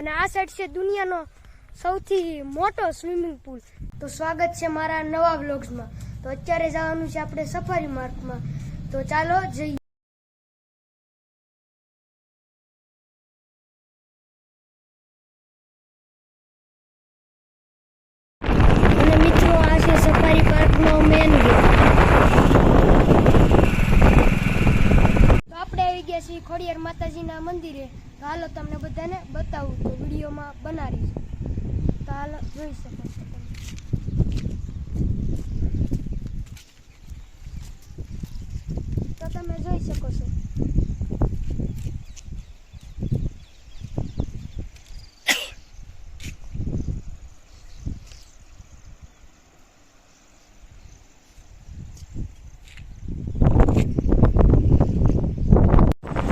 અને આ સાઈડ છે દુનિયાનો સૌથી મોટો સ્વિમિંગ પુલ તો સ્વાગત છે મારા નવા બ્લોગ્સમાં તો અત્યારે જવાનું છે આપણે સફારી માર્કમાં તો ચાલો જઈએ. ખોડિયાર માતાજીના મંદિરે. હાલો તમને બધાને બતાવું તો વિડીયોમાં બનાવીશ તો હાલો જોઈ શકો છો તમે તો તમે જોઈ શકો છો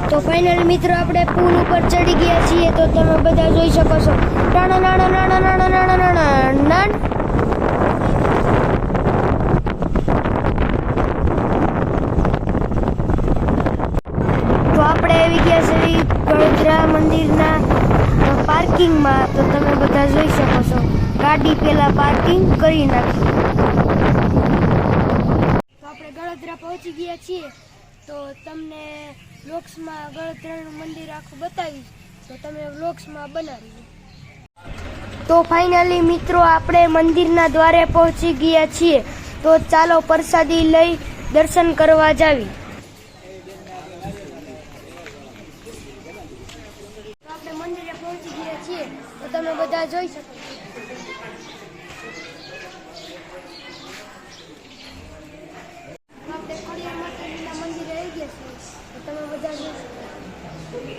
તો ફાઇનલ મિત્રો, આપણે પુલ ઉપર ચડી ગયા છીએ તો તમે બધા જોઈ શકો છો. નાના નાના નાના નાના નાના નાના, નાન. તો આપણે આવી ગયા છીએ વડોદરા મંદિરના પાર્કિંગમાં. તો તમે બધા જોઈ શકો છો. ગાડી પહેલા પાર્કિંગ કરી નાખી. આપણે ગળોદરા પહોંચી ગયા છીએ. તો તમને વ્લોગ્સમાં ગળોદરાનું મંદિર આખું બતાવીશ તો તમે વ્લોગ્સમાં બનાવી તો ફાઇનલી મિત્રો, આપણે મંદિરના દ્વારે પહોંચી ગયા છીએ. તો ચાલો પ્રસાદી લઈ દર્શન કરવા જાવી. આપણે મંદિરે પહોંચી ગયા છીએ. તો તમે બધા જોઈ શકો છો. આપણે ખોડિયાર માતાજીના મંદિરે આવી ગયા છીએ તો તમે બધા જોઈ શકો છો.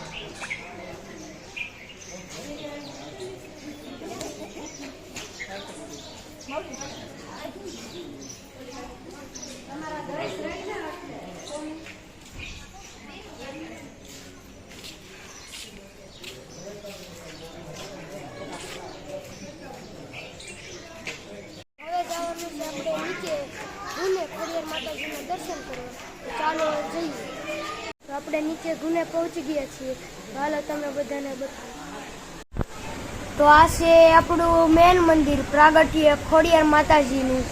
હવે જવાનું છે આપણે નીચે ગુને ખોડિયાર માતાજીના દર્શન કરવા તો ચાલો જઈએ. તો આપણે નીચે ગુને પહોંચી ગયા છીએ. ચાલો તમે બધાને બતાવો. તો આ છે આપણું મેન મંદિર, પ્રાગટ્ય ખોડિયાર માતાજીનું.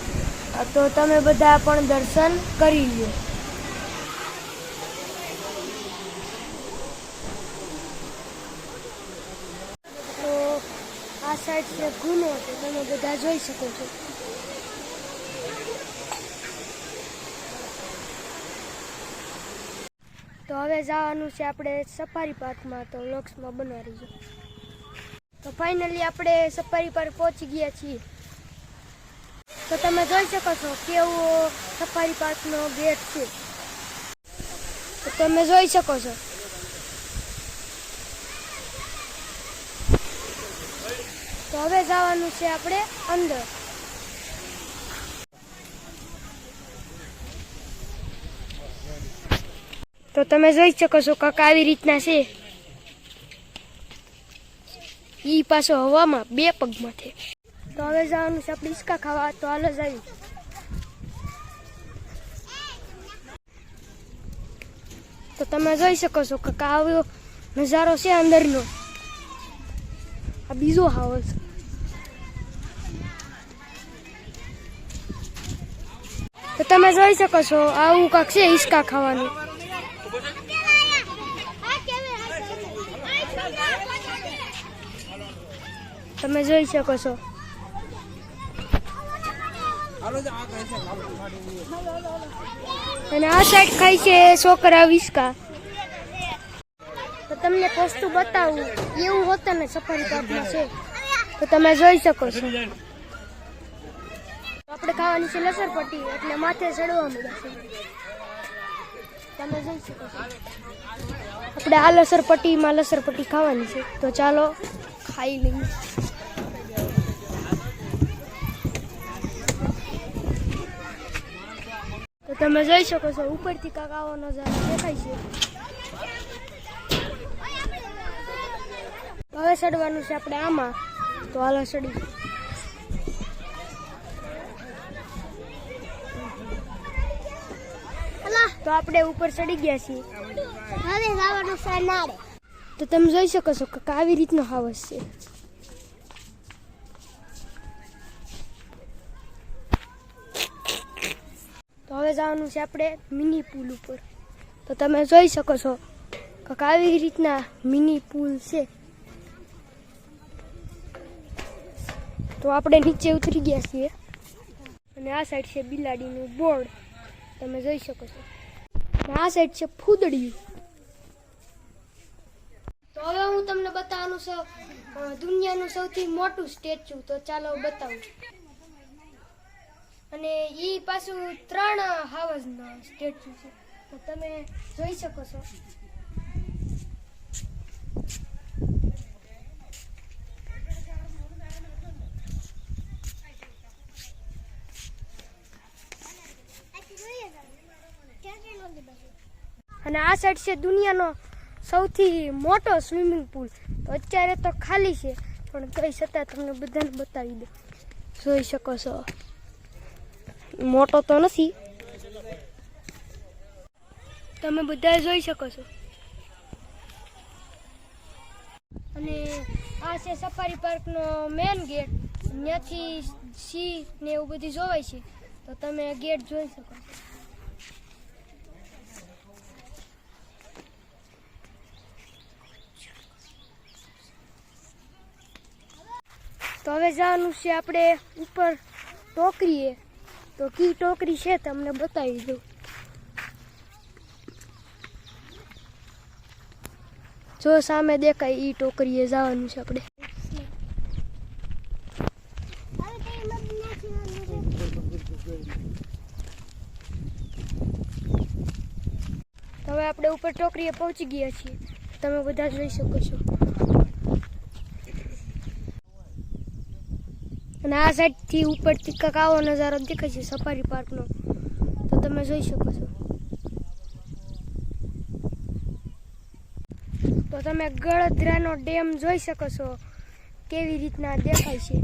તો તમે બધા પણ દર્શન કરી લ્યો. તો આ સાઈડ છે ગુનો, તો તમે બધા જોઈ શકો છો. તો હવે જવાનું છે આપણે સફારી પાર્કમાં, તો વ્લોગ્સમાં બનવા રહીજો તો ફાઇનલી આપણે સફારી પાર્ક પહોંચી ગયા છીએ. તો તમે જોઈ શકો છો કેવો સફારી પાર્કનો ગેટ છે. તો તમે જોઈ શકો છો. તો હવે જવાનું છે આપણે અંદર. તો તમે જોઈ શકો છો કાંક આવી રીતના છે. ઈ પાછો હવામાં બે પગમાં છે. તો હવે જવાનું છે આપણે હિસકા ખાવા. તો હાલ જ આવી તો તમે જોઈ શકો છો કે આવ્યો નજારો છે અંદરનો. આ બીજો હાવસ તો તમે જોઈ શકો છો આવું કાંક છે હિસકા ખાવાનું. તમે જોઈ શકો છો. અને આ સાઈડ ખાય છે છોકરા વિસ્કા. તો તમને વસ્તુ બતાવું. એવું હોતા ને સફારી પાર્કમાં છે. તો તમે જોઈ શકો છો. આપણે ખાવાની છે લસરપટ્ટી એટલે માથે ચડવા મળે છે. તમે જોઈ શકો છો. આપણે આ લસરપટ્ટીમાં લસરપટ્ટી ખાવાની છે. તો ચાલો. ખાઈ તો તમે જોઈ શકો છો, ઉપરથી કાકાઓ નજારો દેખાય છે. હવે ચડવાનું છે આપણે આમાં. તો હાલો ચડી તો આપણે ઉપર ચડી ગયા છીએ. હવે જવાનું છે તો તમે જોઈ શકો છો કે આવી રીતનો હાવસ છે તો હવે જવાનું છે આપણે મિની પુલ ઉપર તો તમે જોઈ શકો છો કે આવી રીતના મિની પુલ છે તો આપણે નીચે ઉતરી ગયા છીએ અને આ સાઈડ છે બિલાડીનું બોર્ડ તમે જોઈ શકો છો આ સાઈડ છે ફૂદડિયું તો હવે હું તમને બતાવવાનું છે દુનિયાનું સૌથી મોટું સ્ટેચ્યુ, તો ચાલો બતાવું. અને એ પાછું ત્રણ હાવજનો સ્ટેચ્યુ છે. તો તમે જોઈ શકો છો. અને આ સાઈડ છે દુનિયાનો સૌથી મોટો સ્વિમિંગ પુલ. તો અત્યારે તો ખાલી છે, પણ કઈ છતાં તમને બધાને બતાવી દે જોઈ શકો છો. મોટો તો નથી. તમે બધા જોઈ શકો છો. અને આ છે સફારી પાર્કનો મેન ગેટ ત્યાંથી સી ને એવું બધું જોવાય છે. તો તમે ગેટ જોઈ શકો છો. તો હવે જવાનું છે આપણે ઉપર ટોકરીએ. તો કી ટોકરી છે તમને બતાવી દઉં. જો સામે દેખાય ઈ ટોકરીએ જવાનું છે આપણે. હવે આપણે ઉપર ટોકરીએ પહોંચી ગયા છીએ. તમે બધા જોઈ શકો છો. અને આ સાઈડથી ઉપરથી કાંક આવો નજારો દેખાય છે સફારી પાર્કનો. તો તમે જોઈ શકો છો. તો તમે ગળદરાનો ડેમ જોઈ શકો છો કેવી રીતના દેખાય છે.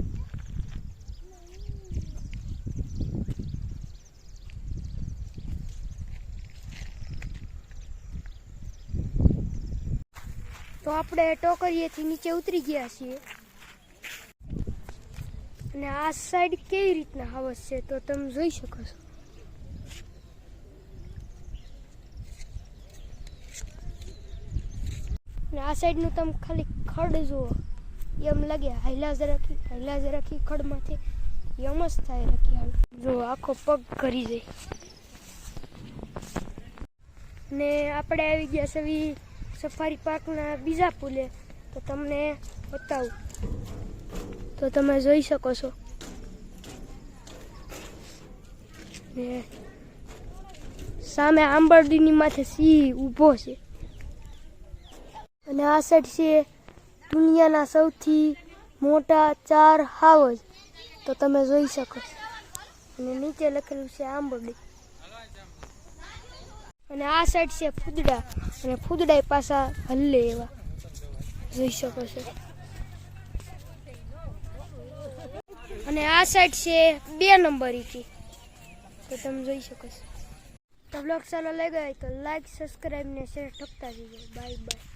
તો આપણે ટોકરીએથી નીચે ઉતરી ગયા છીએ. અને આ સાઈડ કેવી રીતના હવસ છે તો તમે જોઈ શકો છો. ને આ સાઈડનું તમે ખાલી ખડ જુઓ. એમ લાગે હાઈલા રાખી હાઈલા રાખી ખડમાંથી. એમ જ થાય રાખી હાલ. જો આખો પગ કરી જાય. ને આપણે આવી ગયા છે વી સફારી પાર્કના બીજા પુલે. તો તમને બતાવું. તો તમે જોઈ શકો છો. ને સામે આંબરડીની માથે સિંહ ઊભો છે. અને આ સાઈડ છે દુનિયાના સૌથી મોટા ચાર હાવજ. તો તમે જોઈ શકો છો. અને નીચે લખેલું છે આંબરડી. અને આ સાઈડ છે ફૂદડા. અને ફૂદડા પાછા હલ્લે એવા. જોઈ શકો છો. અને આ સાઈડ છે બે નંબર ઈથી તો તમે જોઈ શકો છો. તો બ્લોગ સારો લઈ ગયો તો લાઈક સબસ્ક્રાઈબ ને શેર ઠપતા જઈએ બાય બાય